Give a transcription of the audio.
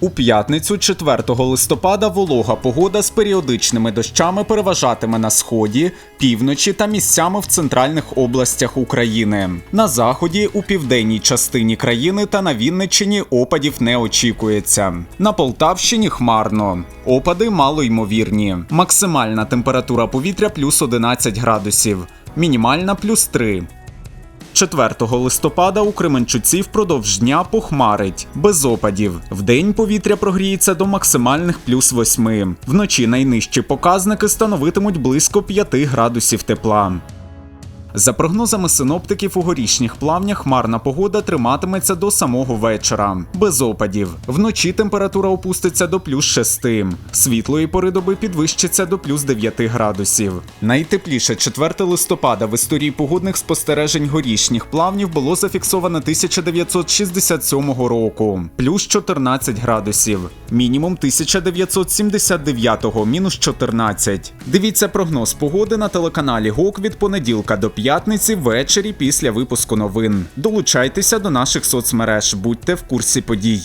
У п'ятницю, 4 листопада, волога погода з періодичними дощами переважатиме на сході, півночі та місцями в центральних областях України. На заході, у південній частині країни та на Вінниччині опадів не очікується. На Полтавщині хмарно. Опади малоймовірні. Максимальна температура повітря плюс 11 градусів, мінімальна плюс 3. 4 листопада у Кременчуці впродовж дня похмарить, без опадів. Вдень повітря прогріється до максимальних плюс 8. Вночі найнижчі показники становитимуть близько 5 градусів тепла. За прогнозами синоптиків, у горішніх плавнях хмарна погода триматиметься до самого вечора, без опадів. Вночі температура опуститься до плюс 6. Світлої пори доби підвищиться до плюс 9 градусів. Найтепліше 4 листопада в історії погодних спостережень горішніх плавнів було зафіксовано 1967 року, плюс 14 градусів. Мінімум 1979 мінус 14. Дивіться прогноз погоди на телеканалі ГОК від понеділка до п'ятниці ввечері після випуску новин. Долучайтеся до наших соцмереж, будьте в курсі подій.